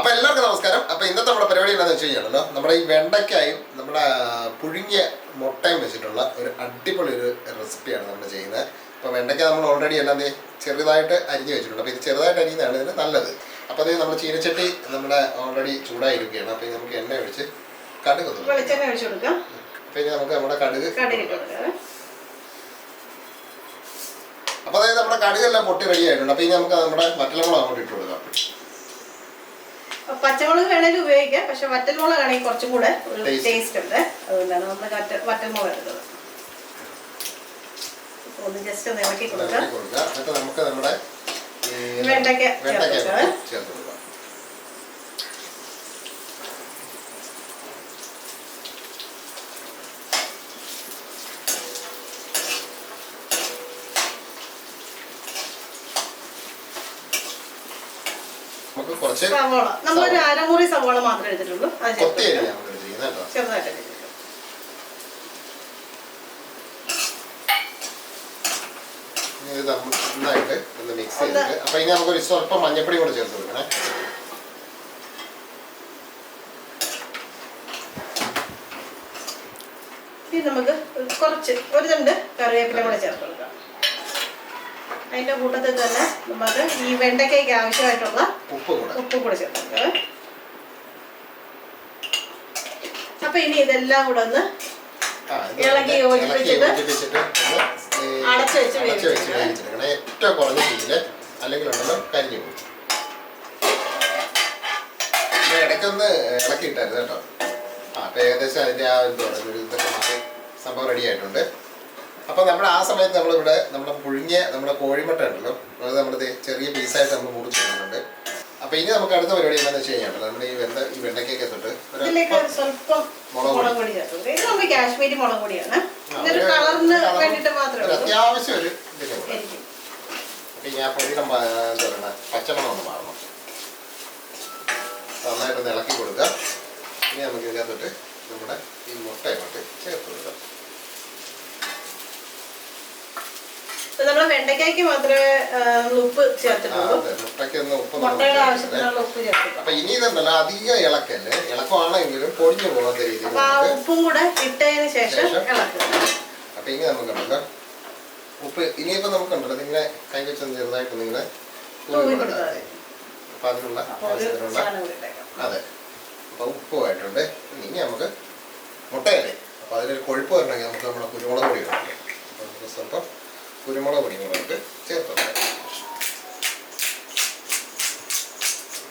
അപ്പൊ എല്ലാവർക്കും നമസ്കാരം. അപ്പൊ ഇന്നത്തെ നമ്മുടെ പരിപാടി എന്താണെന്ന് വെച്ച് കഴിഞ്ഞാണല്ലോ നമ്മുടെ ഈ വെണ്ടയ്ക്കായും നമ്മുടെ പുഴുങ്ങിയ മുട്ടയും വെച്ചിട്ടുള്ള ഒരു അടിപൊളി ഒരു റെസിപ്പിയാണ് നമ്മൾ ചെയ്യുന്നത്. അപ്പൊ വെണ്ടയ്ക്ക നമ്മൾ ഓൾറെഡി എല്ലാം ചെറുതായിട്ട് അരിഞ്ഞു വെച്ചിട്ടുണ്ട്. അപ്പൊ ഇത് ചെറുതായിട്ട് അരിയുന്നതാണ് ഇതിന് നല്ലത്. അപ്പൊ അത് നമ്മൾ ചീനച്ചട്ടി നമ്മുടെ ഓൾറെഡി ചൂടായിരിക്കുകയാണ്. അപ്പൊ നമുക്ക് എണ്ണ ഒഴിച്ച് കടുക് ഒന്ന് വെളിച്ചെണ്ണ ഒഴിച്ചു കൊടുക്കാം. അപ്പൊ ഇനി നമുക്ക് നമ്മുടെ കടുക് അപ്പൊ അതായത് നമ്മുടെ കടുകെല്ലാം പൊട്ടി റെഡി ആയിട്ടുണ്ട്. അപ്പൊ ഇനി നമുക്ക് നമ്മുടെ വറ്റലമുളക് അങ്ങോട്ട് ഇട്ട് കൊടുക്കാം. പച്ചമുളക് വേണേലും ഉപയോഗിക്കാം. പക്ഷെ വറ്റൽമുളകാണെങ്കിൽ കുറച്ചും കൂടെ ഒരു ടേസ്റ്റ് ഉണ്ട്. അതുകൊണ്ടാണ് നമ്മൾ വറ്റ- വറ്റൽമുളക് എടുത്തത് ഒന്ന് ജസ്റ്റ് ഒന്ന് ഇളക്കി കൊടുക്കാം. വെണ്ടയ്ക്ക ചേർത്ത് നമുക്ക് കുറച്ച് സവാള. നമ്മളൊരു അരമുറി സവാള മാത്രമേ എടുത്തിട്ടുള്ളൂ. അത് ചേർത്ത് കൊത്തി കൊടുക്കാം. അരിഞ്ഞാണ് നമ്മൾ എടുത്തിരിക്കുന്നത് കേട്ടോ. ചെറുതായിട്ട് ഇനി ഇത് നമ്മൾ നന്നായിട്ട് ഒന്ന് മിക്സ് ഒന്ന് ചെയ്തിട്ട് അപ്പൊ ഇനി നമുക്കൊരു സ്വല്പം മഞ്ഞപ്പൊടി കൂടെ ചേർത്ത് കൊടുക്കണേ. നമുക്ക് കുറച്ച് ഒരു തണ്ട് കറിവേപ്പില കൂടെ ചേർത്ത് കൊടുക്കാം. അതിന്റെ കൂട്ടത്തിൽ തന്നെ നമുക്ക് ഈ വെണ്ടയ്ക്കയ്ക്ക് ആവശ്യമായിട്ടുള്ള ഉപ്പ് കൂടെ. ചേർത്ത് അപ്പൊ ഇനി ഇതെല്ലാം കൂടെ ഒന്ന് ഇളകി യോജിപ്പിച്ചിട്ട് അടച്ച് വെച്ച് വേവിച്ചെടുക്കണം. ഏറ്റവും കുറഞ്ഞ തീയിൽ അല്ലെങ്കിൽ ഉണ്ടല്ലോ കരിഞ്ഞു പോകും. ഇടയ്ക്കൊന്ന് കേട്ടോ. അപ്പൊ ഏകദേശം അതിന്റെ ആ ഒരു ഇതൊക്കെ മാറി സംഭവം റെഡി ആയിട്ടുണ്ട്. അപ്പൊ നമ്മൾ ആ സമയത്ത് നമ്മളിവിടെ നമ്മുടെ പുഴുങ്ങിയ നമ്മുടെ കോഴിമുട്ട ഉണ്ടല്ലോ. അത് നമ്മുടെ ചെറിയ പീസായിട്ട് നമ്മൾ മുറിച്ചിടുന്നുണ്ട് അപ്പൊ ഇനി നമുക്ക് അടുത്ത പരിപാടി എന്താണെന്ന് വെച്ച് കഴിഞ്ഞാൽ നമ്മുടെ ഈ വെണ്ട ഈ വെണ്ടയ്ക്കൊക്കെ തൊട്ട് അത്യാവശ്യം ഒരു പൊടിയുടെ എന്താ പറയുക പച്ചമണം ഒന്ന് മാറണം. നന്നായിട്ടൊന്ന് ഇളക്കി കൊടുക്കുക. ഇനി നമുക്ക് ഇതിനകത്തോട്ട് നമ്മുടെ ഈ മുട്ട അങ്ങോട്ട് ചേർത്ത് കൊടുക്കാം. നമ്മൾ വെണ്ടയ്ക്കായ്ക്ക് മാത്രമേ ഉപ്പ് ചേർത്തിട്ടുള്ളൂ. മുട്ടയുടെ? ആവശ്യത്തിനുള്ള ഉപ്പ് ഇനി ഇതുണ്ടല്ലോ അധികം ഇളക്കല്ലേ? ഇളക്കമാണെങ്കിലും പൊടിഞ്ഞു പോകാത്ത രീതിയിൽ അപ്പൊ ആ ഉപ്പും കൂടെ ഇട്ടതിന് ശേഷം ഇളക്കുക. അപ്പൊ നമുക്കുണ്ടല്ലോ ഉപ്പ് ഇനിയിപ്പോ നമുക്കുണ്ടല്ലോ നിങ്ങളെ കൈ വെച്ച് ചെറുതായിട്ട് നിങ്ങളെ അപ്പൊ അതിനുള്ള ആവശ്യത്തിനുള്ള അതെ. അപ്പൊ ഉപ്പുമായിട്ടുണ്ട്. ഇനി നമുക്ക് മുട്ടയല്ലേ? അപ്പൊ അതിലൊരു കൊഴുപ്പ് വരണമെങ്കിൽ നമുക്ക് നമ്മുടെ കുരുമുളക് പൊടി വേണം അപ്പൊ നമുക്ക് സ്വല്പം കുരുമുളക് പൊടി കൂടെ ഇട്ട് ചേർത്ത്.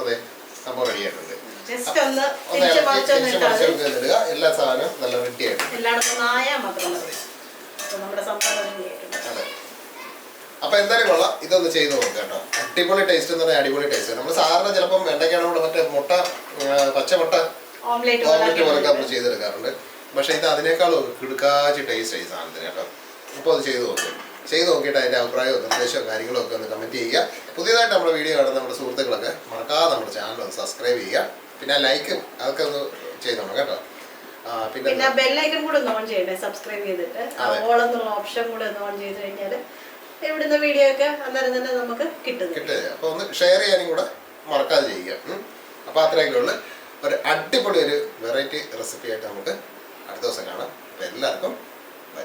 അതെ സംഭവം റെഡിയായിട്ടുണ്ട്. ഇടുക. എല്ലാ സാധനവും നല്ല റെഡിയായിട്ടുണ്ട് അപ്പൊ. അതെ. അപ്പൊ എന്തായാലും കൊള്ളാം. ഇതൊന്ന് ചെയ്ത് നോക്കുക കേട്ടോ. അടിപൊളി ടേസ്റ്റ് എന്ന് പറഞ്ഞാൽ അടിപൊളി ടേസ്റ്റ് നമ്മൾ സാധാരണ ചിലപ്പം വെണ്ടയ്ക്കാണ് കൂടെ മറ്റേ മുട്ട പച്ചമുട്ട ഓംലെറ്റ് പോലൊക്കെ നമ്മൾ ചെയ്തെടുക്കാറുണ്ട്. പക്ഷെ ഇത് അതിനേക്കാളും കിടുക്കാച്ച് ടേസ്റ്റ് ആയി സാധനത്തിന് കേട്ടോ. അപ്പോൾ അത് ചെയ്ത് നോക്കും. ചെയ്ത് നോക്കിയിട്ട് അതിന്റെ അഭിപ്രായമോ നിർദ്ദേശമോ കാര്യങ്ങളോ ഒക്കെ ഒന്ന് കമന്റ് ചെയ്യുക. പുതിയതായിട്ട് നമ്മുടെ വീഡിയോ കാണുന്ന നമ്മുടെ സുഹൃത്തുക്കളൊക്കെ മറക്കാതെ നമ്മുടെ ചാനൽ ഒന്ന് സബ്സ്ക്രൈബ് ചെയ്യുക. പിന്നെ ലൈക്കും അതൊക്കെ ഒന്ന് ചെയ്തോണം കേട്ടോ. പിന്നെ ബെല്ലൈക്കൺ കൂടെ ഒന്ന് ഓൺ ചെയ്യണേ സബ്സ്ക്രൈബ് ചെയ്തിട്ട്. ഓൾ എന്നുള്ള ഓപ്ഷൻ കൂടെ ഒന്ന് ഓൺ ചെയ്ത് കഴിഞ്ഞാൽ ഇവിടുന്ന് വീഡിയോ ഒക്കെ അന്നേരം തന്നെ നമുക്ക് കിട്ടും. കിട്ടുക അപ്പോൾ ഒന്ന് ഷെയർ ചെയ്യാനും കൂടെ മറക്കാതെ ചെയ്യുക. അപ്പോൾ അത്രയൊക്കെ ഉള്ളു. ഒരു അടിപൊളി ഒരു വെറൈറ്റി റെസിപ്പി ആയിട്ട് നമുക്ക് അടുത്ത ദിവസം കാണാം. അപ്പോൾ എല്ലാവർക്കും bye